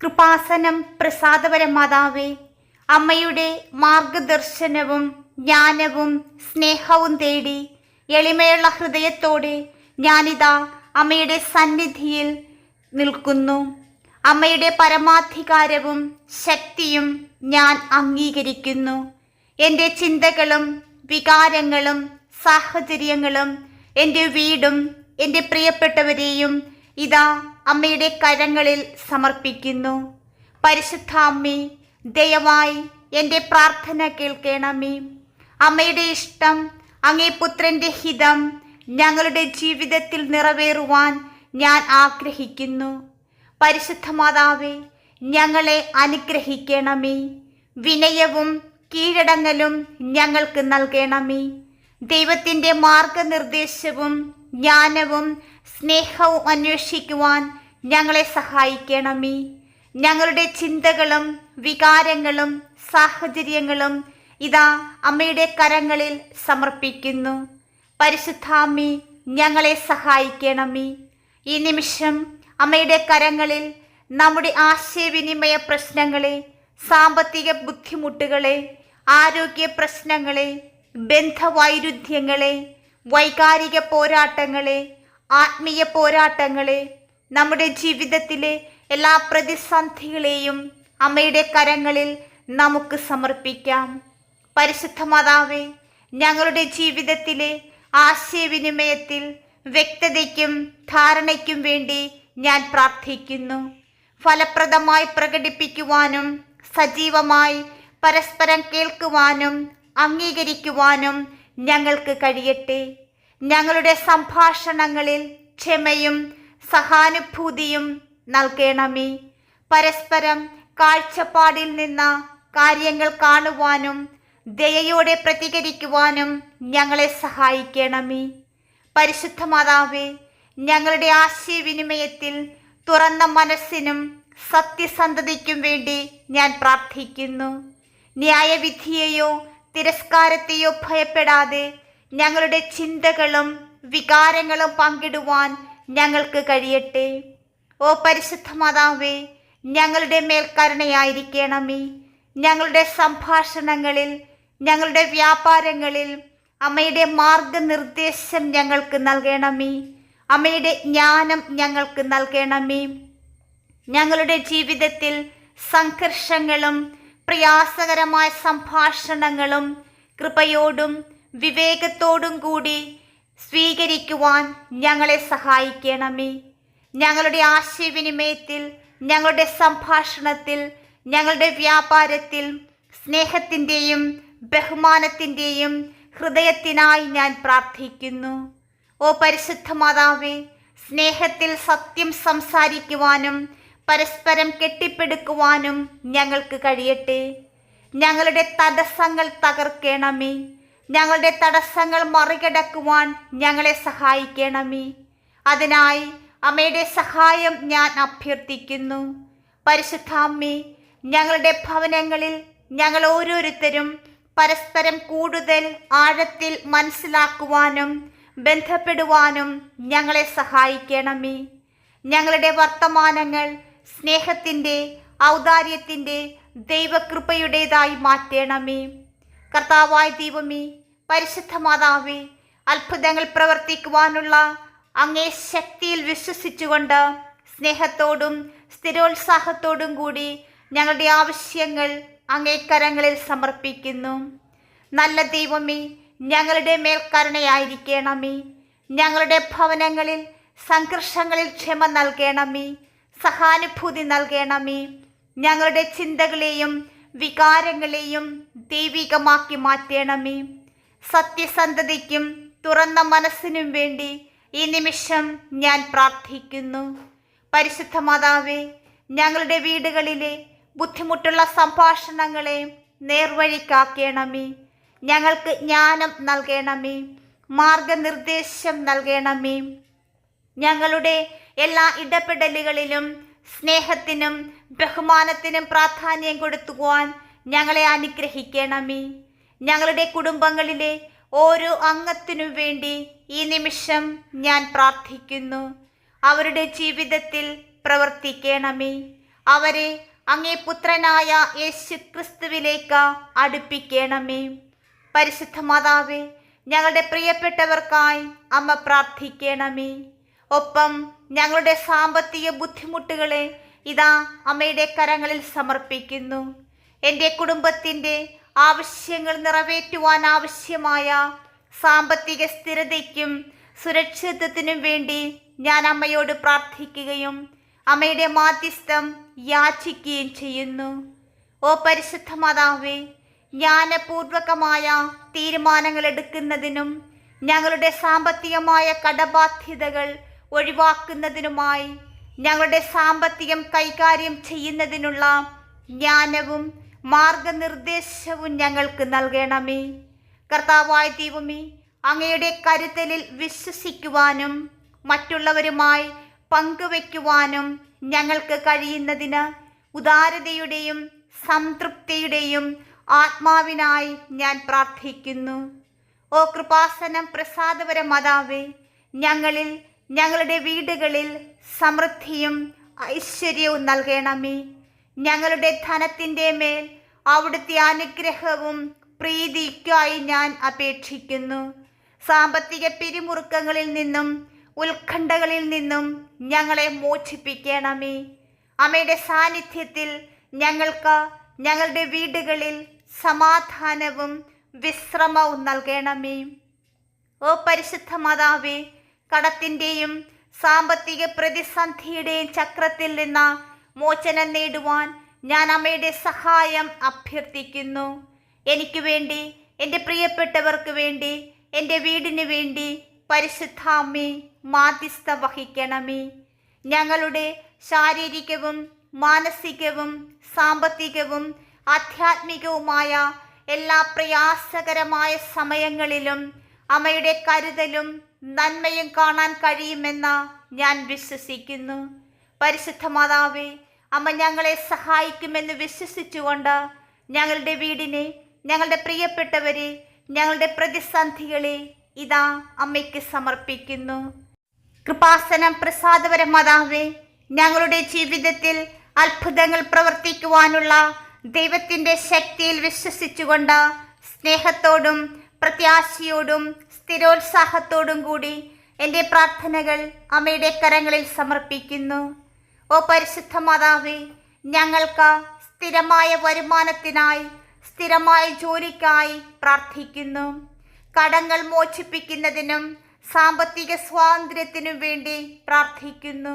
കൃപാസനം പ്രസാദപര മാതാവേ അമ്മയുടെ മാർഗദർശനവും ജ്ഞാനവും സ്നേഹവും തേടി എളിമയുള്ള ഹൃദയത്തോടെ ഞാനിതാ അമ്മയുടെ സന്നിധിയിൽ നിൽക്കുന്നു. അമ്മയുടെ പരമാധികാരവും ശക്തിയും ഞാൻ അംഗീകരിക്കുന്നു. എന്റെ ചിന്തകളും വികാരങ്ങളും സാഹചര്യങ്ങളും എന്റെ വീടും എന്റെ പ്രിയപ്പെട്ടവരെയും ഇതാ അമ്മയുടെ കരങ്ങളിൽ സമർപ്പിക്കുന്നു. പരിശുദ്ധ അമ്മേ ദയവായി എന്റെ പ്രാർത്ഥന കേൾക്കണമേ. അമ്മയുടെ ഇഷ്ടം അങ്ങേ പുത്രന്റെ ഹിതം ഞങ്ങളുടെ ജീവിതത്തിൽ നിറവേറുവാൻ ഞാൻ ആഗ്രഹിക്കുന്നു. പരിശുദ്ധ മാതാവേ ഞങ്ങളെ അനുഗ്രഹിക്കണമേ. വിനയവും കീഴടങ്ങലും ഞങ്ങൾക്ക് നൽകണമേ. ദൈവത്തിന്റെ മാർഗനിർദ്ദേശവും ജ്ഞാനവും സ്നേഹവും അന്വേഷിക്കുവാൻ ഞങ്ങളെ സഹായിക്കണമേ. ഞങ്ങളുടെ ചിന്തകളും വികാരങ്ങളും സാഹചര്യങ്ങളും ഇതാ അമ്മയുടെ കരങ്ങളിൽ സമർപ്പിക്കുന്നു. പരിശുദ്ധാമ്മി ഞങ്ങളെ സഹായിക്കണമേ. ഈ നിമിഷം അമ്മയുടെ കരങ്ങളിൽ നമ്മുടെ ആശയവിനിമയ പ്രശ്നങ്ങളെ സാമ്പത്തിക ബുദ്ധിമുട്ടുകളെ ആരോഗ്യ പ്രശ്നങ്ങളെ ബന്ധവൈരുദ്ധ്യങ്ങളെ വൈകാരിക പോരാട്ടങ്ങളെ ആത്മീയ പോരാട്ടങ്ങളെ നമ്മുടെ ജീവിതത്തിലെ എല്ലാ പ്രതിസന്ധികളെയും അമ്മയുടെ കരങ്ങളിൽ നമുക്ക് സമർപ്പിക്കാം. പരിശുദ്ധ മാതാവേ ഞങ്ങളുടെ ജീവിതത്തിലെ ആശയവിനിമയത്തിൽ വ്യക്തതയ്ക്കും ധാരണയ്ക്കും വേണ്ടി ഞാൻ പ്രാർത്ഥിക്കുന്നു. ഫലപ്രദമായി പ്രകടിപ്പിക്കുവാനും സജീവമായി പരസ്പരം കേൾക്കുവാനും അംഗീകരിക്കുവാനും ഞങ്ങൾക്ക് കഴിയട്ടെ. ഞങ്ങളുടെ സംഭാഷണങ്ങളിൽ ക്ഷമയും സഹാനുഭൂതിയും നൽകണമേ. പരസ്പരം കാഴ്ചപ്പാടിൽ നിന്ന് കാര്യങ്ങൾ കാണുവാനും ദയയോടെ പ്രതികരിക്കുവാനും ഞങ്ങളെ സഹായിക്കണമേ. പരിശുദ്ധ മാതാവേ ഞങ്ങളുടെ ആശയവിനിമയത്തിൽ തുറന്ന മനസ്സിനും സത്യസന്ധതയ്ക്കും വേണ്ടി ഞാൻ പ്രാർത്ഥിക്കുന്നു. ന്യായവിധിയെയോ തിരസ്കാരത്തെയോ ഭയപ്പെടാതെ ഞങ്ങളുടെ ചിന്തകളും വികാരങ്ങളും പങ്കിടുവാൻ ഞങ്ങൾക്ക് കഴിയട്ടെ. ഓ പരിശുദ്ധ മാതാവേ ഞങ്ങളുടെ മേൽക്കരുണയായിരിക്കണമേ. ഞങ്ങളുടെ സംഭാഷണങ്ങളിൽ ഞങ്ങളുടെ വ്യാപാരങ്ങളിൽ അമ്മയുടെ മാർഗനിർദ്ദേശം ഞങ്ങൾക്ക് നൽകണമേ. അമ്മയുടെ ജ്ഞാനം ഞങ്ങൾക്ക് നൽകണമേ. ഞങ്ങളുടെ ജീവിതത്തിൽ സംഘർഷങ്ങളും പ്രയാസകരമായ സംഭാഷണങ്ങളും കൃപയോടും വിവേകത്തോടും കൂടി സ്വീകരിക്കുവാൻ ഞങ്ങളെ സഹായിക്കണമേ. ഞങ്ങളുടെ ആശയവിനിമയത്തിൽ ഞങ്ങളുടെ സംഭാഷണത്തിൽ ഞങ്ങളുടെ വ്യാപാരത്തിൽ സ്നേഹത്തിന്റെയും ബഹുമാനത്തിന്റെയും ഹൃദയത്തിനായി ഞാൻ പ്രാർത്ഥിക്കുന്നു. ഓ പരിശുദ്ധ മാതാവേ സ്നേഹത്തിൽ സത്യം സംസാരിക്കുവാനും പരസ്പരം കെട്ടിപ്പടുക്കുവാനും ഞങ്ങൾക്ക് കഴിയട്ടെ. ഞങ്ങളുടെ തടസ്സങ്ങൾ തകർക്കണമേ. ഞങ്ങളുടെ തടസ്സങ്ങൾ മറികടക്കുവാൻ ഞങ്ങളെ സഹായിക്കണമേ. അതിനായി അമ്മയുടെ സഹായം ഞാൻ അഭ്യർത്ഥിക്കുന്നു. പരിശുദ്ധാമ്മേ ഞങ്ങളുടെ ഭവനങ്ങളിൽ ഞങ്ങൾ ഓരോരുത്തരും പരസ്പരം കൂടുതൽ ആഴത്തിൽ മനസ്സിലാക്കുവാനും ബന്ധപ്പെടുവാനും ഞങ്ങളെ സഹായിക്കണമേ. ഞങ്ങളുടെ വർത്തമാനങ്ങൾ സ്നേഹത്തിന്റെ ഔദാര്യത്തിന്റെ ദൈവകൃപയുടേതായി മാറ്റണമേ. കർത്താവായ ദൈവമേ പരിശുദ്ധ മാതാവേ അത്ഭുതങ്ങൾ പ്രവർത്തിക്കുവാനുള്ള അങ്ങേ ശക്തിയിൽ വിശ്വസിച്ചുകൊണ്ട് സ്നേഹത്തോടും സ്ഥിരോത്സാഹത്തോടും കൂടി ഞങ്ങളുടെ ആവശ്യങ്ങൾ അങ്ങേ കരങ്ങളിൽ സമർപ്പിക്കുന്നു. നല്ല ദൈവമേ ഞങ്ങളുടെ മേൽ കരുണയായിരിക്കണമേ. ഞങ്ങളുടെ ഭവനങ്ങളിൽ സംഘർഷങ്ങളിൽ ക്ഷമ നൽകണമേ. സഹാനുഭൂതി നൽകണമേ. ഞങ്ങളുടെ ചിന്തകളെയും വികാരങ്ങളെയും ദൈവികമാക്കി മാറ്റണമേ. സത്യസന്ധതയ്ക്കും തുറന്ന മനസ്സിനും വേണ്ടി ഈ നിമിഷം ഞാൻ പ്രാർത്ഥിക്കുന്നു. പരിശുദ്ധ മാതാവേ ഞങ്ങളുടെ വീടുകളിലെ ബുദ്ധിമുട്ടുള്ള സംഭാഷണങ്ങളെ നേർവഴിക്കാക്കണമേ. ഞങ്ങൾക്ക് ജ്ഞാനം നൽകണമേ. മാർഗനിർദ്ദേശം നൽകണമേ. ഞങ്ങളുടെ എല്ലാ ഇടപെടലുകളിലും സ്നേഹത്തിനും ബഹുമാനത്തിനും പ്രാധാന്യം കൊടുത്തുവാൻ ഞങ്ങളെ അനുഗ്രഹിക്കണമേ. ഞങ്ങളുടെ കുടുംബങ്ങളിലെ ഓരോ അംഗത്തിനു വേണ്ടി ഈ നിമിഷം ഞാൻ പ്രാർത്ഥിക്കുന്നു. അവരുടെ ജീവിതത്തിൽ പ്രവർത്തിക്കണമേ. അവരെ അങ്ങേ പുത്രനായ യേശു ക്രിസ്തുവിലേക്ക് അടുപ്പിക്കണമേ. പരിശുദ്ധ മാതാവേ ഞങ്ങളുടെ പ്രിയപ്പെട്ടവർക്കായി അമ്മ പ്രാർത്ഥിക്കണമേ. ഒപ്പം ഞങ്ങളുടെ സാമ്പത്തിക ബുദ്ധിമുട്ടുകളെ ഇതാ അമ്മയുടെ കരങ്ങളിൽ സമർപ്പിക്കുന്നു. എന്റെ കുടുംബത്തിന്റെ ആവശ്യങ്ങൾ നിറവേറ്റുവാൻ ആവശ്യമായ സാമ്പത്തിക സ്ഥിരതയ്ക്കും സുരക്ഷിതത്വത്തിനും വേണ്ടി ഞാൻ അമ്മയോട് പ്രാർത്ഥിക്കുകയും അമ്മയുടെ മാധ്യസ്ഥം യാചിക്കുകയും ചെയ്യുന്നു. ഓ പരിശുദ്ധ മാതാവേ ജ്ഞാനപൂർവകമായ തീരുമാനങ്ങൾ എടുക്കുന്നതിനും ഞങ്ങളുടെ സാമ്പത്തികമായ കടബാധ്യതകൾ ഒഴിവാക്കുന്നതിനുമായി ഞങ്ങളുടെ സാമ്പത്തികം കൈകാര്യം ചെയ്യുന്നതിനുള്ള ജ്ഞാനവും മാർഗനിർദ്ദേശവും ഞങ്ങൾക്ക് നൽകണമേ. കർത്താവായ ദൈവമേ അങ്ങയുടെ കരുതലിൽ വിശ്വസിക്കുവാനും മറ്റുള്ളവരുമായി പങ്കുവയ്ക്കുവാനും ഞങ്ങൾക്ക് കഴിയുന്നതിന് ഉദാരതയുടെയും സംതൃപ്തിയുടെയും ആത്മാവിനായി ഞാൻ പ്രാർത്ഥിക്കുന്നു. ഓ കൃപാസനം പ്രസാദപര മാതാവേ ഞങ്ങളിൽ ഞങ്ങളുടെ വീടുകളിൽ സമൃദ്ധിയും ഐശ്വര്യവും നൽകണമേ. ഞങ്ങളുടെ ധനത്തിന്റെ മേൽ അവിടുത്തെ അനുഗ്രഹവും പ്രീതിക്കായി ഞാൻ അപേക്ഷിക്കുന്നു. സാമ്പത്തിക പിരിമുറുക്കങ്ങളിൽ നിന്നും ഉത്കണ്ഠകളിൽ നിന്നും ഞങ്ങളെ മോചിപ്പിക്കണമേ. അമ്മയുടെ സാന്നിധ്യത്തിൽ ഞങ്ങൾക്ക് ഞങ്ങളുടെ വീടുകളിൽ സമാധാനവും വിശ്രമവും നൽകണമേ. ഓ പരിശുദ്ധ മാതാവേ കടത്തിന്റെയും സാമ്പത്തിക പ്രതിസന്ധിയുടെയും ചക്രത്തിൽ നിന്ന് മോചനം നേടുവാൻ ഞാൻ അമ്മയുടെ സഹായം അഭ്യർത്ഥിക്കുന്നു. എനിക്ക് വേണ്ടി എന്റെ പ്രിയപ്പെട്ടവർക്ക് വേണ്ടി എന്റെ വീടിന് വേണ്ടി പരിശുദ്ധാമ്മേ മാധ്യസ്ഥ വഹിക്കണമേ. ഞങ്ങളുടെ ശാരീരികവും മാനസികവും സാമ്പത്തികവും ആധ്യാത്മികവുമായ എല്ലാ പ്രയാസകരമായ സമയങ്ങളിലും അമ്മയുടെ കരുതലും നന്മയും കാണാൻ കഴിയുമെന്ന ഞാൻ വിശ്വസിക്കുന്നു. പരിശുദ്ധ മാതാവേ അമ്മ ഞങ്ങളെ സഹായിക്കുമെന്ന് വിശ്വസിച്ചുകൊണ്ട് ഞങ്ങളുടെ വീടിനെ ഞങ്ങളുടെ പ്രിയപ്പെട്ടവരെ ഞങ്ങളുടെ പ്രതിസന്ധികളെ ഇതാ അമ്മയ്ക്ക് സമർപ്പിക്കുന്നു. കൃപാസനം പ്രസാദപര മാതാവേ ഞങ്ങളുടെ ജീവിതത്തിൽ അത്ഭുതങ്ങൾ പ്രവർത്തിക്കുവാനുള്ള ദൈവത്തിന്റെ ശക്തിയിൽ വിശ്വസിച്ചുകൊണ്ട് സ്നേഹത്തോടും പ്രത്യാശയോടും സ്ഥിരോത്സാഹത്തോടും കൂടി എന്റെ പ്രാർത്ഥനകൾ അമ്മയുടെ കരങ്ങളിൽ സമർപ്പിക്കുന്നു. ഓ പരിശുദ്ധ മാതാവേ ഞങ്ങൾക്ക് സ്ഥിരമായ വരുമാനത്തിനായി സ്ഥിരമായ ജോലിക്കായി പ്രാർത്ഥിക്കുന്നു. കടങ്ങൾ മോചിപ്പിക്കുന്നതിനും സാമ്പത്തിക സ്വാതന്ത്ര്യത്തിനും വേണ്ടി പ്രാർത്ഥിക്കുന്നു.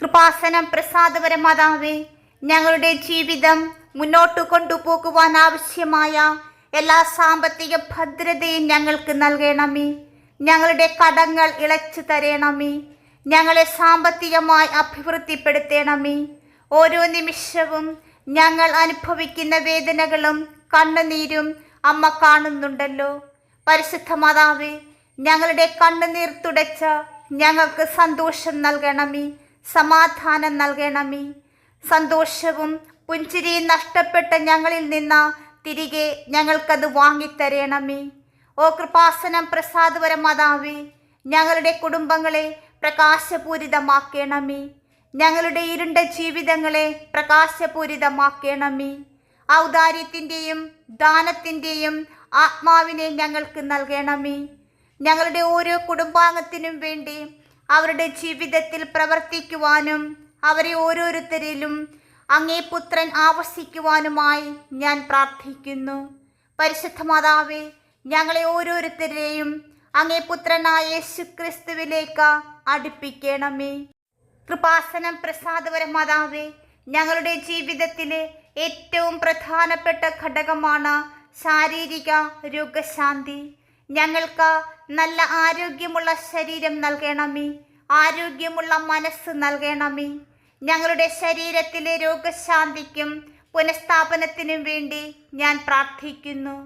കൃപാസനം പ്രസാദപര മാതാവേ ഞങ്ങളുടെ ജീവിതം മുന്നോട്ട് കൊണ്ടുപോകുവാൻ ആവശ്യമായ എല്ലാ സാമ്പത്തിക ഭദ്രതയും ഞങ്ങൾക്ക് നൽകണമേ. ഞങ്ങളുടെ കടങ്ങൾ ഇളച്ചു തരണമേ. ഞങ്ങളെ സാമ്പത്തികമായി അഭിവൃദ്ധിപ്പെടുത്തണമേ. ഓരോ നിമിഷവും ഞങ്ങൾ അനുഭവിക്കുന്ന വേദനകളും കണ്ണുനീരും അമ്മ കാണുന്നുണ്ടല്ലോ. പരിശുദ്ധ മാതാവേ ഞങ്ങളുടെ കണ്ണുനീർ തുടച്ച ഞങ്ങൾക്ക് സന്തോഷം നൽകണമേ. സമാധാനം നൽകണമേ. സന്തോഷവും പുഞ്ചിരിയും നഷ്ടപ്പെട്ട ഞങ്ങളിൽ നിന്ന് തിരികെ ഞങ്ങൾക്കത് വാങ്ങിത്തരണമേ. ഓ കൃപാസനം പ്രസാദപരം മാതാവേ ഞങ്ങളുടെ കുടുംബങ്ങളെ പ്രകാശപൂരിതമാക്കണമേ. ഞങ്ങളുടെ ഇരുണ്ട ജീവിതങ്ങളെ പ്രകാശപൂരിതമാക്കണമേ. ഔദാര്യത്തിന്റെയും ദാനത്തിന്റെയും ആത്മാവിനെ ഞങ്ങൾക്ക് നൽകണമേ. ഞങ്ങളുടെ ഓരോ കുടുംബാംഗത്തിനും വേണ്ടി അവരുടെ ജീവിതത്തിൽ പ്രവർത്തിക്കുവാനും അവരെ ഓരോരുത്തരിലും അങ്ങേ പുത്രൻ ആവസിക്കുവാനുമായി ഞാൻ പ്രാർത്ഥിക്കുന്നു. പരിശുദ്ധ മാതാവേ ഞങ്ങളെ ഓരോരുത്തരെയും അങ്ങേ പുത്രനായ യേശു ക്രിസ്തുവിലേക്ക് അടുപ്പിക്കണമേ. കൃപാസനം പ്രസാദപര മാതാവേ ഞങ്ങളുടെ ജീവിതത്തിലെ ഏറ്റവും പ്രധാനപ്പെട്ട ഘടകമാണ് ശാരീരിക രോഗശാന്തി. ഞങ്ങൾക്ക് നല്ല ആരോഗ്യമുള്ള ശരീരം നൽകണമേ ആരോഗ്യമുള്ള മനസ്സ് നൽകണമേ. ഞങ്ങളുടെ ശരീരത്തിലെ രോഗശാന്തിക്കും പുനഃസ്ഥാപനത്തിനും വേണ്ടി ഞാൻ പ്രാർത്ഥിക്കുന്നു.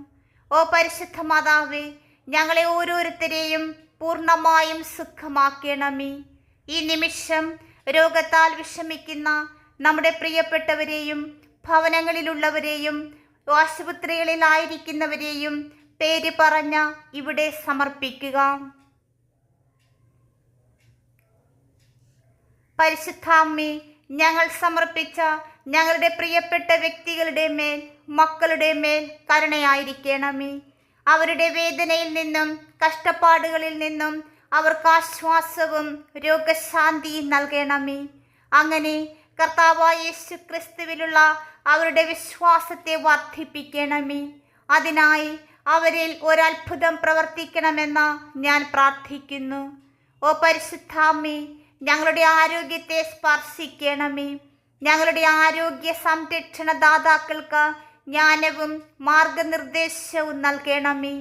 ഓ പരിശുദ്ധ മാതാവേ ഞങ്ങളെ ഓരോരുത്തരെയും പൂർണമായും സുഖമാക്കണമേ. ഈ നിമിഷം രോഗത്താൽ വിഷമിക്കുന്ന നമ്മുടെ പ്രിയപ്പെട്ടവരെയും ഭവനങ്ങളിലുള്ളവരെയും ആശുപത്രികളിലായിരിക്കുന്നവരെയും പേര് പറഞ്ഞ ഇവിടെ സമർപ്പിക്കുക. പരിശുദ്ധാമ്മേ ഞങ്ങൾ സമർപ്പിച്ച ഞങ്ങളുടെ പ്രിയപ്പെട്ട വ്യക്തികളുടെ മേൽ മക്കളുടെ മേൽ കരുണയായിരിക്കണമേ. അവരുടെ വേദനയിൽ നിന്നും കഷ്ടപ്പാടുകളിൽ നിന്നും അവർക്ക് ആശ്വാസവും രോഗശാന്തിയും നൽകണമേ. അങ്ങനെ കർത്താവായ യേശു ക്രിസ്തുവിലുള്ള അവരുടെ വിശ്വാസത്തെ വർദ്ധിപ്പിക്കണമേ. അതിനായി അവരിൽ ഒരത്ഭുതം പ്രവർത്തിക്കണമെന്ന് ഞാൻ പ്രാർത്ഥിക്കുന്നു. ഓ പരിശുദ്ധാമ്മേ ഞങ്ങളുടെ ആരോഗ്യത്തെ സ്പർശിക്കണമേ. ഞങ്ങളുടെ ആരോഗ്യ സംരക്ഷണ ദാതാക്കൾക്ക് ജ്ഞാനവും മാർഗനിർദ്ദേശവും നൽകണമേ.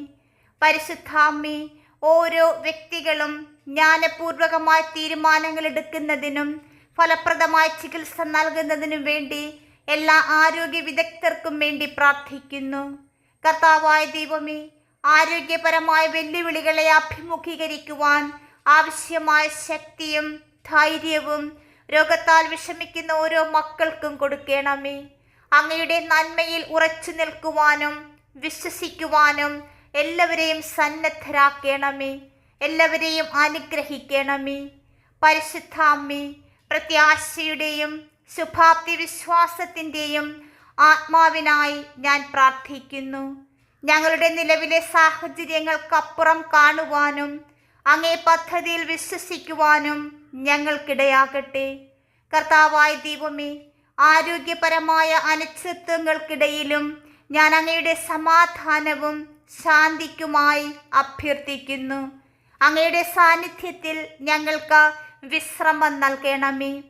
പരിശുദ്ധാമ്മേ ഓരോ വ്യക്തികളും ജ്ഞാനപൂർവകമായ തീരുമാനങ്ങൾ എടുക്കുന്നതിനും ഫലപ്രദമായ ചികിത്സ നൽകുന്നതിനും വേണ്ടി എല്ലാ ആരോഗ്യ വിദഗ്ധർക്കും വേണ്ടി പ്രാർത്ഥിക്കുന്നു. കർത്താവായ ദൈവമേ ആരോഗ്യപരമായ വെല്ലുവിളികളെ അഭിമുഖീകരിക്കുവാൻ ആവശ്യമായ ശക്തിയും ധൈര്യവും രോഗത്താൽ വിഷമിക്കുന്ന ഓരോ മക്കൾക്കും കൊടുക്കണമേ. അങ്ങയുടെ നന്മയിൽ ഉറച്ചു നിൽക്കുവാനും വിശ്വസിക്കുവാനും എല്ലാവരെയും സന്നദ്ധരാക്കണമേ. എല്ലാവരെയും അനുഗ്രഹിക്കണമേ. പരിശുദ്ധാമ്മേ പ്രത്യാശയുടെയും ശുഭാപ്തി വിശ്വാസത്തിന്റെയും ആത്മാവിനായി ഞാൻ പ്രാർത്ഥിക്കുന്നു. ഞങ്ങളുടെ നിലവിലെ സാഹചര്യങ്ങൾക്കപ്പുറം കാണുവാനും അങ്ങേ പദ്ധതിയിൽ വിശ്വസിക്കുവാനും ഞങ്ങൾക്കിടയാകട്ടെ. കർത്താവായ ദൈവമേ ആരോഗ്യപരമായ അനിശ്ചിത്വങ്ങൾക്കിടയിലും ഞാൻ അങ്ങയുടെ സമാധാനവും ശാന്തിക്കുമായി അഭ്യർത്ഥിക്കുന്നു. അങ്ങയുടെ സാന്നിധ്യത്തിൽ ഞങ്ങൾക്ക് വിശ്രമം നൽകണമേ.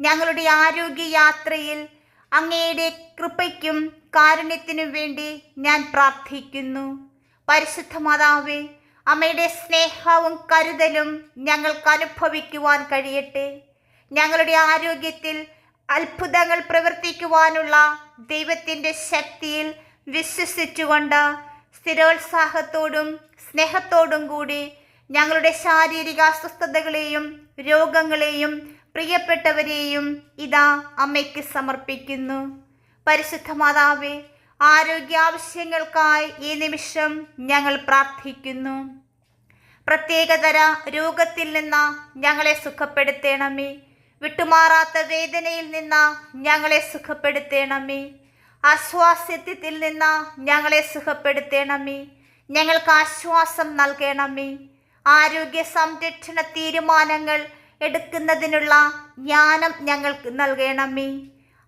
ഞങ്ങളുടെ ആരോഗ്യ യാത്രയിൽ അങ്ങയുടെ കൃപയ്ക്കും കാരുണ്യത്തിനും വേണ്ടി ഞാൻ പ്രാർത്ഥിക്കുന്നു. പരിശുദ്ധ മാതാവേ അമ്മയുടെ സ്നേഹവും കരുതലും ഞങ്ങൾക്ക് അനുഭവിക്കുവാൻ കഴിയട്ടെ. ഞങ്ങളുടെ ആരോഗ്യത്തിൽ അത്ഭുതങ്ങൾ പ്രവർത്തിക്കുവാനുള്ള ദൈവത്തിന്റെ ശക്തിയിൽ വിശ്വസിച്ചുകൊണ്ട് സ്ഥിരോത്സാഹത്തോടും സ്നേഹത്തോടും കൂടി ഞങ്ങളുടെ ശാരീരിക അസ്വസ്ഥതകളെയും രോഗങ്ങളെയും പ്രിയപ്പെട്ടവരെയും ഇതാ അമ്മയ്ക്ക് സമർപ്പിക്കുന്നു. പരിശുദ്ധ മാതാവേ ആരോഗ്യ ആവശ്യങ്ങൾക്കായി ഈ നിമിഷം ഞങ്ങൾ പ്രാർത്ഥിക്കുന്നു. പ്രത്യേകതര രോഗത്തിൽ നിന്ന് ഞങ്ങളെ സുഖപ്പെടുത്തണമേ. വിട്ടുമാറാത്ത വേദനയിൽ നിന്ന് ഞങ്ങളെ സുഖപ്പെടുത്തേണമേ. അസ്വാസ്ഥ്യത്തിൽ നിന്ന് ഞങ്ങളെ സുഖപ്പെടുത്തേണമേ. ഞങ്ങൾക്ക് ആശ്വാസം നൽകണമേ. ആരോഗ്യ സംരക്ഷണ തീരുമാനങ്ങൾ എടുക്കുന്നതിനുള്ള ജ്ഞാനം ഞങ്ങൾക്ക് നൽകണമേ.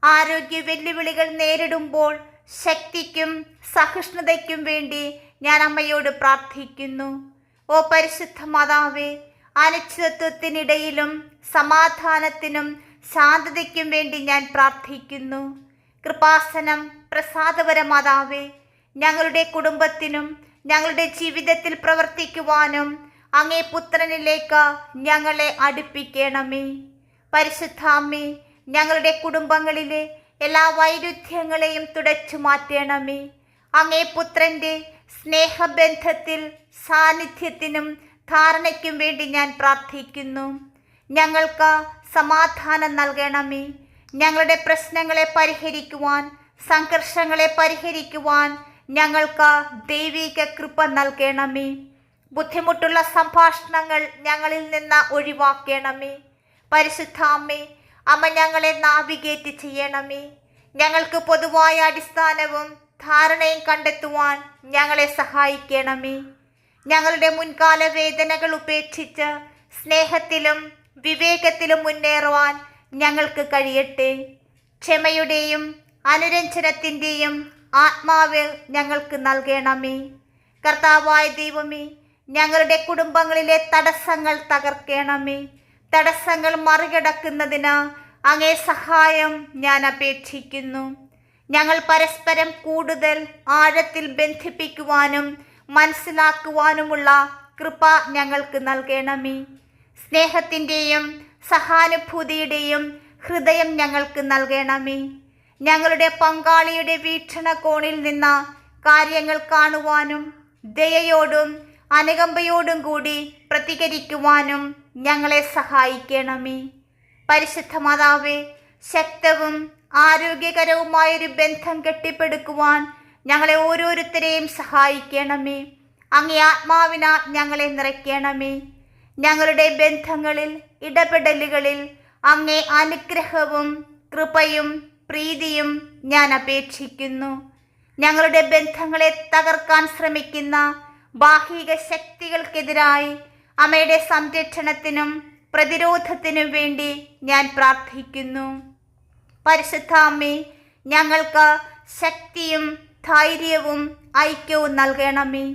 ആരോഗ്യ വെല്ലുവിളികൾ നേരിടുമ്പോൾ ശക്തിക്കും സഹിഷ്ണുതയ്ക്കും വേണ്ടി ഞാൻ അമ്മയോട് പ്രാർത്ഥിക്കുന്നു. ഓ പരിശുദ്ധ മാതാവേ അനിശ്ചിതത്വത്തിനിടയിലും സമാധാനത്തിനും ശാന്തതയ്ക്കും വേണ്ടി ഞാൻ പ്രാർത്ഥിക്കുന്നു. കൃപാസനം പ്രസാദപരമാതാവേ ഞങ്ങളുടെ കുടുംബത്തിനും ഞങ്ങളുടെ ജീവിതത്തിൽ പ്രവർത്തിക്കുവാനും അങ്ങേ പുത്രനിലേക്ക് ഞങ്ങളെ അടുപ്പിക്കണമേ. പരിശുദ്ധാമ്മേ ഞങ്ങളുടെ കുടുംബങ്ങളിലെ എല്ലാ വൈരുദ്ധ്യങ്ങളെയും തുടച്ചു മാറ്റണമേ. അങ്ങേ പുത്രന്റെ സ്നേഹബന്ധത്തിൽ സാന്നിധ്യത്തിനും ധാരണയ്ക്കും വേണ്ടി ഞാൻ പ്രാർത്ഥിക്കുന്നു. ഞങ്ങൾക്ക് സമാധാനം നൽകണമേ. ഞങ്ങളുടെ പ്രശ്നങ്ങളെ പരിഹരിക്കുവാൻ സംഘർഷങ്ങളെ പരിഹരിക്കുവാൻ ഞങ്ങൾക്ക് ദൈവിക കൃപ നൽകണമേ. ബുദ്ധിമുട്ടുള്ള സംഭാഷണങ്ങൾ ഞങ്ങളിൽ നിന്ന് ഒഴിവാക്കണമേ. പരിശുദ്ധാമ്മേ അമ്മ ഞങ്ങളെ നാവിഗേറ്റ് ചെയ്യണമേ. ഞങ്ങൾക്ക് പൊതുവായ അടിസ്ഥാനവും ധാരണയും കണ്ടെത്തുവാൻ ഞങ്ങളെ സഹായിക്കണമേ. ഞങ്ങളുടെ മുൻകാല വേദനകൾ ഉപേക്ഷിച്ച് സ്നേഹത്തിലും വിവേകത്തിലും മുന്നേറുവാൻ ഞങ്ങൾക്ക് കഴിയട്ടെ. ക്ഷമയുടെയും അനുരഞ്ജനത്തിന്റെയും ആത്മാവ് ഞങ്ങൾക്ക് നൽകണമേ. കർത്താവായ ദൈവമേ ഞങ്ങളുടെ കുടുംബങ്ങളിലെ തടസ്സങ്ങൾ തകർക്കണമേ. തടസ്സങ്ങൾ മറികടക്കുന്നതിന് അങ്ങേ സഹായം ഞാൻ അപേക്ഷിക്കുന്നു. ഞങ്ങൾ പരസ്പരം കൂടുതൽ ആഴത്തിൽ ബന്ധിപ്പിക്കുവാനും മനസ്സിലാക്കുവാനുമുള്ള കൃപ ഞങ്ങൾക്ക് നൽകണമേ. സ്നേഹത്തിന്റെയും സഹാനുഭൂതിയുടെയും ഹൃദയം ഞങ്ങൾക്ക് നൽകണമേ. ഞങ്ങളുടെ പങ്കാളിയുടെ വീക്ഷണകോണിൽ നിന്ന് കാര്യങ്ങൾ കാണുവാനും ദയയോടും അനുകമ്പയോടും കൂടി പ്രതികരിക്കുവാനും ഞങ്ങളെ സഹായിക്കണമേ. പരിശുദ്ധ മാതാവേ ശക്തവും ആരോഗ്യകരവുമായൊരു ബന്ധം കെട്ടിപ്പടുക്കുവാൻ ഞങ്ങളെ ഓരോരുത്തരെയും സഹായിക്കണമേ. അങ്ങേ ആത്മാവിനാൽ ഞങ്ങളെ നിറയ്ക്കണമേ. ഞങ്ങളുടെ ബന്ധങ്ങളിൽ ഇടപെടലുകളിൽ അങ്ങേ അനുഗ്രഹവും കൃപയും പ്രീതിയും ഞാൻ അപേക്ഷിക്കുന്നു. ഞങ്ങളുടെ ബന്ധങ്ങളെ തകർക്കാൻ ശ്രമിക്കുന്ന ബാഹിക ശക്തികൾക്കെതിരായി അമ്മയുടെ സംരക്ഷണത്തിനും പ്രതിരോധത്തിനും വേണ്ടി ഞാൻ പ്രാർത്ഥിക്കുന്നു. പരിശുദ്ധ അമ്മേ ഞങ്ങൾക്ക് ശക്തിയും ധൈര്യവും ഐക്യവും നൽകണമേ.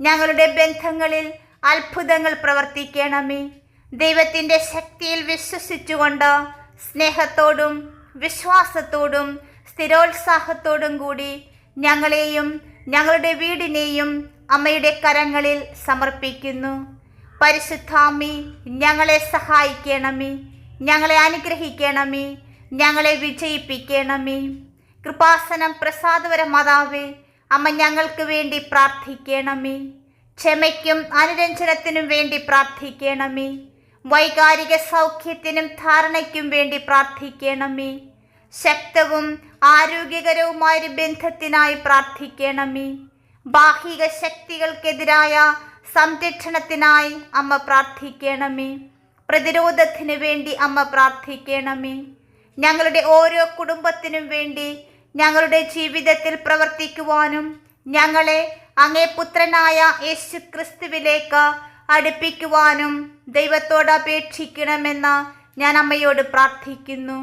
ഞങ്ങളുടെ ബന്ധങ്ങളിൽ അത്ഭുതങ്ങൾ പ്രവർത്തിക്കണമേ. ദൈവത്തിന്റെ ശക്തിയിൽ വിശ്വസിച്ചുകൊണ്ട് സ്നേഹത്തോടും വിശ്വാസത്തോടും സ്ഥിരോത്സാഹത്തോടും കൂടി ഞങ്ങളെയും ഞങ്ങളുടെ വീടിനെയും അമ്മയുടെ കരങ്ങളിൽ സമർപ്പിക്കുന്നു. പരിശുദ്ധാമി ഞങ്ങളെ സഹായിക്കണമേ. ഞങ്ങളെ അനുഗ്രഹിക്കണമേ. ഞങ്ങളെ വിജയിപ്പിക്കണമേ. കൃപാസനം പ്രസാദവര മാതാവേ അമ്മ ഞങ്ങൾക്ക് വേണ്ടി പ്രാർത്ഥിക്കണമേ. ക്ഷമയ്ക്കും അനുരഞ്ജനത്തിനും വേണ്ടി പ്രാർത്ഥിക്കണമേ. വൈകാരിക സൗഖ്യത്തിനും ധാരണയ്ക്കും വേണ്ടി പ്രാർത്ഥിക്കണമേ. ശക്തവും ആരോഗ്യകരവുമായൊരു ബന്ധത്തിനായി പ്രാർത്ഥിക്കണമേ. ബാഹിക ശക്തികൾക്കെതിരായ സംരക്ഷണത്തിനായി അമ്മ പ്രാർത്ഥിക്കണമേ. പ്രതിരോധത്തിന് വേണ്ടി അമ്മ പ്രാർത്ഥിക്കണമേ. ഞങ്ങളുടെ ഓരോ കുടുംബത്തിനും വേണ്ടി ഞങ്ങളുടെ ജീവിതത്തിൽ പ്രവർത്തിക്കുവാനും ഞങ്ങളെ അങ്ങേ പുത്രനായ യേശു ക്രിസ്തുവിലേക്ക് അടുപ്പിക്കുവാനും ദൈവത്തോട് അപേക്ഷിക്കണമെന്ന് ഞാൻ അമ്മയോട് പ്രാർത്ഥിക്കുന്നു.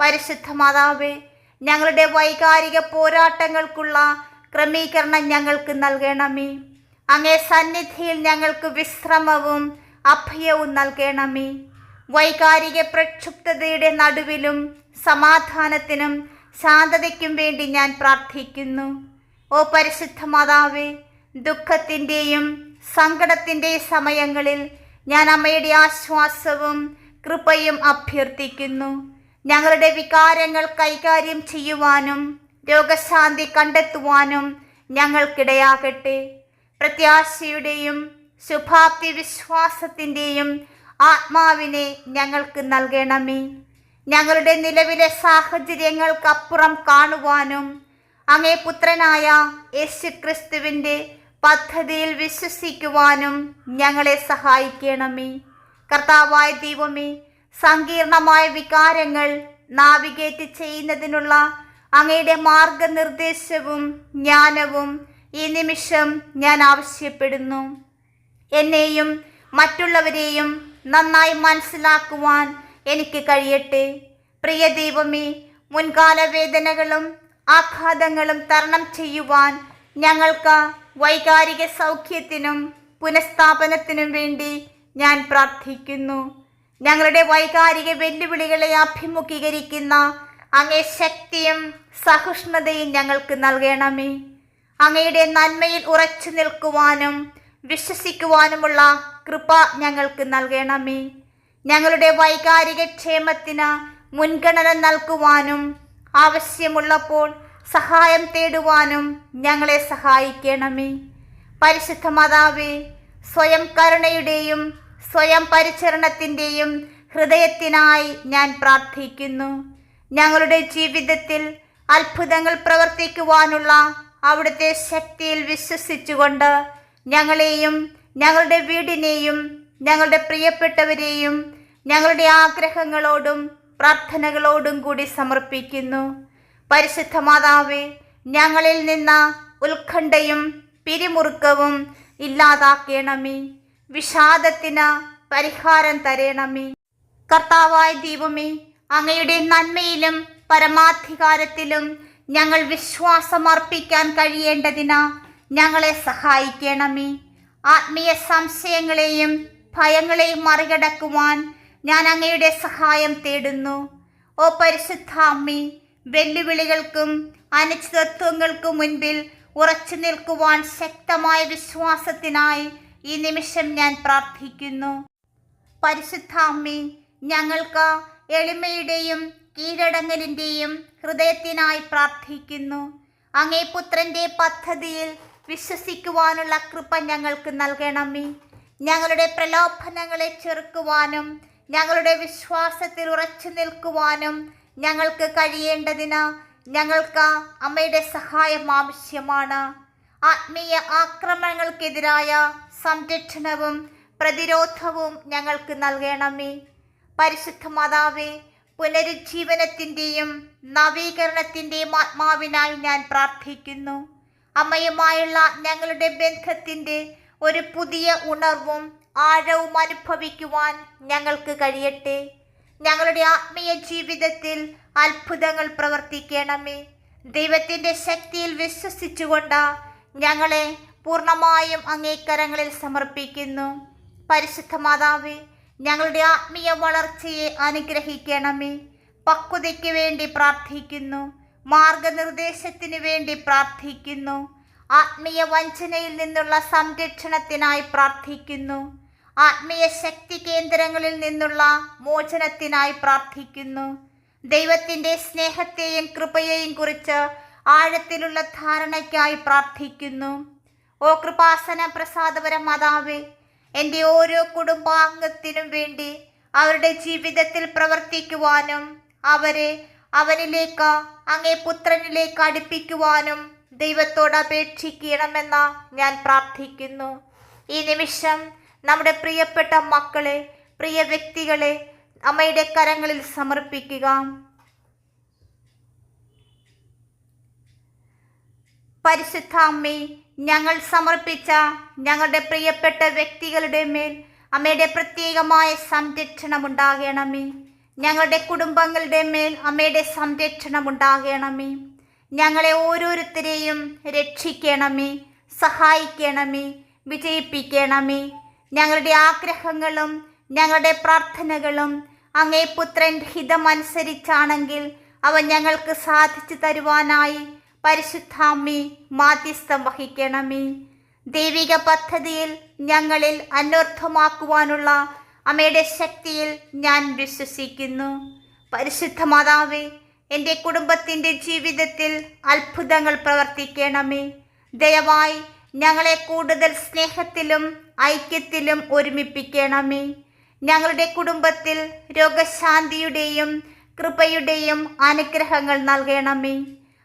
പരിശുദ്ധ മാതാവേ ഞങ്ങളുടെ വൈകാരിക പോരാട്ടങ്ങൾക്കുള്ള ക്രമീകരണം ഞങ്ങൾക്ക് നൽകണമേ. അങ്ങേ സന്നിധിയിൽ ഞങ്ങൾക്ക് വിശ്രമവും അഭയവും നൽകണമേ. വൈകാരിക പ്രക്ഷുബ്ധതയുടെ നടുവിലും സമാധാനത്തിനും ശാന്തതയ്ക്കും വേണ്ടി ഞാൻ പ്രാർത്ഥിക്കുന്നു. ഓ പരിശുദ്ധ മാതാവേ ദുഃഖത്തിന്റെയും സങ്കടത്തിന്റെയും സമയങ്ങളിൽ ഞാൻ അമ്മയുടെ ആശ്വാസവും കൃപയും അഭ്യർത്ഥിക്കുന്നു. ഞങ്ങളുടെ വികാരങ്ങൾ കൈകാര്യം ചെയ്യുവാനും രോഗശാന്തി കണ്ടെത്തുവാനും ഞങ്ങൾക്കിടയാകട്ടെ. പ്രത്യാശയുടെയും ശുഭാപ്തി വിശ്വാസത്തിന്റെയും ആത്മാവിനെ ഞങ്ങൾക്ക് നൽകണമേ. ഞങ്ങളുടെ നിലവിലെ സാഹചര്യങ്ങൾക്കപ്പുറം കാണുവാനും അങ്ങേ പുത്രനായ യേശു ക്രിസ്തുവിന്റെ പദ്ധതിയിൽ വിശ്വസിക്കുവാനും ഞങ്ങളെ സഹായിക്കണമേ. കർത്താവായ ദൈവമേ സങ്കീർണമായ വികാരങ്ങൾ നാവിഗേറ്റ് ചെയ്യുന്നതിനുള്ള അങ്ങയുടെ മാർഗനിർദ്ദേശവും ജ്ഞാനവും ഈ നിമിഷം ഞാൻ ആവശ്യപ്പെടുന്നു. എന്നെയും മറ്റുള്ളവരെയും നന്നായി മനസ്സിലാക്കുവാൻ എനിക്ക് കഴിയട്ടെ. പ്രിയ ദൈവമേ മുൻകാല വേദനകളും ആഘാതങ്ങളും തരണം ചെയ്യുവാൻ ഞങ്ങൾക്ക് വൈകാരിക സൗഖ്യത്തിനും പുനഃസ്ഥാപനത്തിനും വേണ്ടി ഞാൻ പ്രാർത്ഥിക്കുന്നു. ഞങ്ങളുടെ വൈകാരിക വെല്ലുവിളികളെ അഭിമുഖീകരിക്കുന്ന അങ്ങേ ശക്തിയും സഹിഷ്ണുതയും ഞങ്ങൾക്ക് നൽകണമേ. അങ്ങയുടെ നന്മയിൽ ഉറച്ചു നിൽക്കുവാനും വിശ്വസിക്കുവാനുമുള്ള കൃപ ഞങ്ങൾക്ക് നൽകണമേ. ഞങ്ങളുടെ വൈകാരിക ക്ഷേമത്തിന് മുൻഗണന നൽകുവാനും ആവശ്യമുള്ളപ്പോൾ സഹായം തേടുവാനും ഞങ്ങളെ സഹായിക്കണമേ. പരിശുദ്ധ മാതാവേ സ്വയം കരുണയുടെയും സ്വയം പരിചരണത്തിന്റെയും ഹൃദയത്തിനായി ഞാൻ പ്രാർത്ഥിക്കുന്നു. ഞങ്ങളുടെ ജീവിതത്തിൽ അത്ഭുതങ്ങൾ പ്രവർത്തിക്കുവാനുള്ള അവിടുത്തെ ശക്തിയിൽ വിശ്വസിച്ചുകൊണ്ട് ഞങ്ങളെയും ഞങ്ങളുടെ വീടിനെയും ഞങ്ങളുടെ പ്രിയപ്പെട്ടവരെയും ഞങ്ങളുടെ ആഗ്രഹങ്ങളോടും പ്രാർത്ഥനകളോടും കൂടി സമർപ്പിക്കുന്നു. പരിശുദ്ധ മാതാവ് ഞങ്ങളിൽ നിന്ന് ഉത്കണ്ഠയും പിരിമുറുക്കവും ഇല്ലാതാക്കണമേ. വിഷാദത്തിന് പരിഹാരം തരണമേ. കർത്താവായ ദൈവമേ അങ്ങയുടെ നന്മയിലും പരമാധികാരത്തിലും ഞങ്ങൾ വിശ്വാസമർപ്പിക്കാൻ കഴിയേണ്ടതിന് ഞങ്ങളെ സഹായിക്കണമേ. ആത്മീയ സംശയങ്ങളെയും ഭയങ്ങളെയും മറികടക്കുവാൻ ഞാൻ അങ്ങയുടെ സഹായം തേടുന്നു. ഓ പരിശുദ്ധ അമ്മി വെല്ലുവിളികൾക്കും അനിശ്ചിതത്വങ്ങൾക്കും മുൻപിൽ ഉറച്ചു നിൽക്കുവാൻ ശക്തമായ വിശ്വാസത്തിനായി ഈ നിമിഷം ഞാൻ പ്രാർത്ഥിക്കുന്നു. പരിശുദ്ധ അമ്മി ഞങ്ങൾക്ക് എളിമയുടെയും കീഴടങ്ങലിന്റെയും ഹൃദയത്തിനായി പ്രാർത്ഥിക്കുന്നു. അങ്ങേ പുത്രന്റെ പദ്ധതിയിൽ വിശ്വസിക്കുവാനുള്ള കൃപ ഞങ്ങൾക്ക് നൽകണമേ. ഞങ്ങളുടെ പ്രലോഭനങ്ങളെ ചെറുക്കുവാനും ഞങ്ങളുടെ വിശ്വാസത്തിൽ ഉറച്ചു നിൽക്കുവാനും ഞങ്ങൾക്ക് കഴിയേണ്ടതിന് ഞങ്ങൾക്ക് അമ്മയുടെ സഹായം ആവശ്യമാണ്. ആത്മീയ ആക്രമണങ്ങൾക്കെതിരായ സംരക്ഷണവും പ്രതിരോധവും ഞങ്ങൾക്ക് നൽകണമേ. പരിശുദ്ധ മാതാവേ പുനരുജ്ജീവനത്തിന്റെയും നവീകരണത്തിന്റെയും ആത്മാവിനായി ഞാൻ പ്രാർത്ഥിക്കുന്നു. അമ്മയുമായുള്ള ഞങ്ങളുടെ ബന്ധത്തിന്റെ ഒരു പുതിയ ഉണർവും ആഴവും അനുഭവിക്കുവാൻ ഞങ്ങൾക്ക് കഴിയട്ടെ. ഞങ്ങളുടെ ആത്മീയ ജീവിതത്തിൽ അത്ഭുതങ്ങൾ പ്രവർത്തിക്കണമേ. ദൈവത്തിന്റെ ശക്തിയിൽ വിശ്വസിച്ചുകൊണ്ട് ഞങ്ങളെ പൂർണമായും അങ്ങേക്കരങ്ങളിൽ സമർപ്പിക്കുന്നു. പരിശുദ്ധ മാതാവേ ഞങ്ങളുടെ ആത്മീയ വളർച്ചയെ അനുഗ്രഹിക്കണമേ. പക്വതയ്ക്ക് വേണ്ടി പ്രാർത്ഥിക്കുന്നു. മാർഗനിർദ്ദേശത്തിന് വേണ്ടി പ്രാർത്ഥിക്കുന്നു. ആത്മീയ വഞ്ചനയിൽ നിന്നുള്ള സംരക്ഷണത്തിനായി പ്രാർത്ഥിക്കുന്നു. ആത്മീയ ശക്തി കേന്ദ്രങ്ങളിൽ നിന്നുള്ള മോചനത്തിനായി പ്രാർത്ഥിക്കുന്നു. ദൈവത്തിന്റെ സ്നേഹത്തെയും കൃപയെയും കുറിച്ച് ആഴത്തിലുള്ള ധാരണയ്ക്കായി പ്രാർത്ഥിക്കുന്നു. ഓ കൃപാസന പ്രസാദപര മാതാവേ എന്റെ ഓരോ കുടുംബാംഗത്തിനും വേണ്ടി അവരുടെ ജീവിതത്തിൽ പ്രവർത്തിക്കുവാനും അവരെ അവനിലേക്ക് അങ്ങേ പുത്രനിലേക്ക് അടുപ്പിക്കുവാനും ദൈവത്തോട് അപേക്ഷിക്കണമെന്ന് ഞാൻ പ്രാർത്ഥിക്കുന്നു. ഈ നിമിഷം നമ്മുടെ പ്രിയപ്പെട്ട മക്കളെ പ്രിയ വ്യക്തികളെ അമ്മയുടെ കരങ്ങളിൽ സമർപ്പിക്കുക. പരിശുദ്ധ അമ്മേ ഞങ്ങൾ സമർപ്പിച്ച ഞങ്ങളുടെ പ്രിയപ്പെട്ട വ്യക്തികളുടെ മേൽ അമ്മയുടെ പ്രത്യേകമായ സംരക്ഷണം ഉണ്ടാകണമേ ഞങ്ങളുടെ കുടുംബങ്ങളുടെ മേൽ അമ്മയുടെ സംരക്ഷണം ഉണ്ടാകണമേ ഞങ്ങളെ ഓരോരുത്തരെയും രക്ഷിക്കണമേ സഹായിക്കണമേ വിജയിപ്പിക്കണമേ. ഞങ്ങളുടെ ആഗ്രഹങ്ങളും ഞങ്ങളുടെ പ്രാർത്ഥനകളും അങ്ങേ പുത്രൻ ഹിതമനുസരിച്ചാണെങ്കിൽ അവ ഞങ്ങൾക്ക് സാധിച്ചു തരുവാനായി പരിശുദ്ധാമ്മി മാധ്യസ്ഥം വഹിക്കണമേ. ദൈവിക പദ്ധതിയിൽ ഞങ്ങളിൽ അന്വർത്ഥമാക്കുവാനുള്ള അമ്മയുടെ ശക്തിയിൽ ഞാൻ വിശ്വസിക്കുന്നു. പരിശുദ്ധ മാതാവേ എന്റെ കുടുംബത്തിന്റെ ജീവിതത്തിൽ അത്ഭുതങ്ങൾ പ്രവർത്തിക്കണമേ. ദയവായി ഞങ്ങളെ കൂടുതൽ സ്നേഹത്തിലും ഐക്യത്തിലും ഒരുമിപ്പിക്കണമേ. ഞങ്ങളുടെ കുടുംബത്തിൽ രോഗശാന്തിയുടെയും കൃപയുടെയും അനുഗ്രഹങ്ങൾ നൽകണമേ.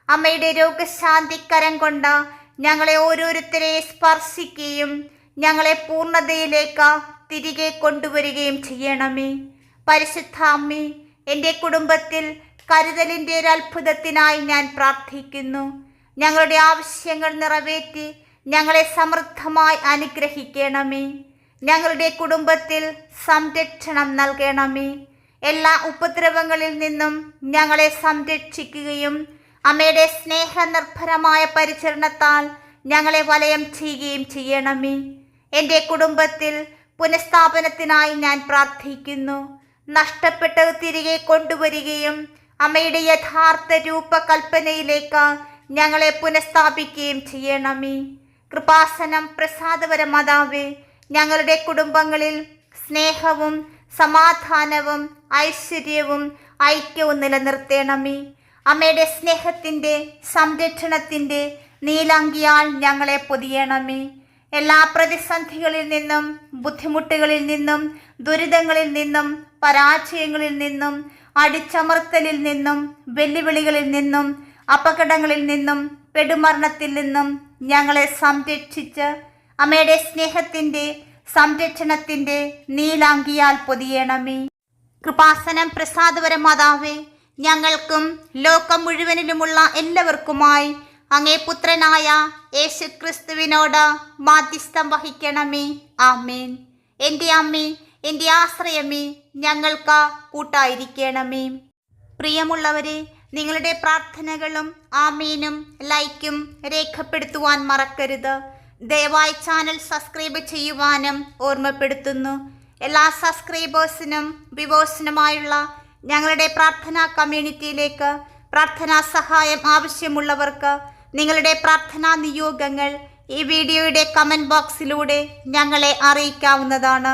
അമ്മയുടെ രോഗശാന്തി കരം കൊണ്ട് ഞങ്ങളെ ഓരോരുത്തരെ സ്പർശിക്കുകയും ഞങ്ങളെ പൂർണതയിലേക്ക് തിരികെ കൊണ്ടുവരികയും ചെയ്യണമേ. പരിശുദ്ധ അമ്മേ എന്റെ കുടുംബത്തിൽ കരുതലിന്റെ ഒരു അത്ഭുതത്തിനായി ഞാൻ പ്രാർത്ഥിക്കുന്നു. ഞങ്ങളുടെ ആവശ്യങ്ങൾ നിറവേറ്റി ഞങ്ങളെ സമൃദ്ധമായി അനുഗ്രഹിക്കണമേ. ഞങ്ങളുടെ കുടുംബത്തിൽ സംരക്ഷണം നൽകണമേ. എല്ലാ ഉപദ്രവങ്ങളിൽ നിന്നും ഞങ്ങളെ സംരക്ഷിക്കുകയും അമ്മയുടെ സ്നേഹനിർഭരമായ പരിചരണത്താൽ ഞങ്ങളെ വലയം ചെയ്യുകയും ചെയ്യണമേ. എന്റെ കുടുംബത്തിൽ പുനഃസ്ഥാപനത്തിനായി ഞാൻ പ്രാർത്ഥിക്കുന്നു. നഷ്ടപ്പെട്ടത് തിരികെ കൊണ്ടുവരികയും അമ്മയുടെ യഥാർത്ഥ രൂപകൽപ്പനയിലേക്ക് ഞങ്ങളെ പുനഃസ്ഥാപിക്കുകയും ചെയ്യണമേ. കൃപാസനം പ്രസാദപര മാതാവേ ഞങ്ങളുടെ കുടുംബങ്ങളിൽ സ്നേഹവും സമാധാനവും ഐശ്വര്യവും ഐക്യവും നിലനിർത്തേണമേ. അമ്മയുടെ സ്നേഹത്തിന്റെ സംരക്ഷണത്തിന്റെ നീലാങ്കിയാൽ ഞങ്ങളെ പൊതിയണമേ. എല്ലാ പ്രതിസന്ധികളിൽ നിന്നും ബുദ്ധിമുട്ടുകളിൽ നിന്നും ദുരിതങ്ങളിൽ നിന്നും പരാജയങ്ങളിൽ നിന്നും അടിച്ചമർത്തലിൽ നിന്നും വെല്ലുവിളികളിൽ നിന്നും അപകടങ്ങളിൽ നിന്നും പെടുമരണത്തിൽ നിന്നും ഞങ്ങളെ സംരക്ഷിച്ച് അമ്മയുടെ സ്നേഹത്തിന്റെ സംരക്ഷണത്തിന്റെ നീലാങ്കിയാൽ പൊതിയണമേ. കൃപാസനം പ്രസാദപര മാതാവേ ഞങ്ങൾക്കും ലോകം മുഴുവനിലുമുള്ള എല്ലാവർക്കുമായി അങ്ങേ പുത്രനായ യേശു ക്രിസ്തുവിനോട് മാധ്യസ്ഥം വഹിക്കണമേ. ആമേൻ. എന്റെ അമ്മേ എന്റെ ആശ്രയമേ ഞങ്ങൾക്ക് കൂട്ടായിരിക്കണമേ. പ്രിയമുള്ളവരെ നിങ്ങളുടെ പ്രാർത്ഥനകളും ആമീനും ലൈക്കും രേഖപ്പെടുത്തുവാൻ മറക്കരുത്. ദയവായി ചാനൽ സബ്സ്ക്രൈബ് ചെയ്യുവാനും ഓർമ്മപ്പെടുത്തുന്നു. എല്ലാ സബ്സ്ക്രൈബേഴ്സിനും വിവോസിനുമായുള്ള ഞങ്ങളുടെ പ്രാർത്ഥനാ കമ്മ്യൂണിറ്റിയിലേക്ക് പ്രാർത്ഥനാ സഹായം ആവശ്യമുള്ളവർക്ക് നിങ്ങളുടെ പ്രാർത്ഥനാ നിയോഗങ്ങൾ ഈ വീഡിയോയുടെ കമന്റ് ബോക്സിലൂടെ ഞങ്ങളെ അറിയിക്കാവുന്നതാണ്.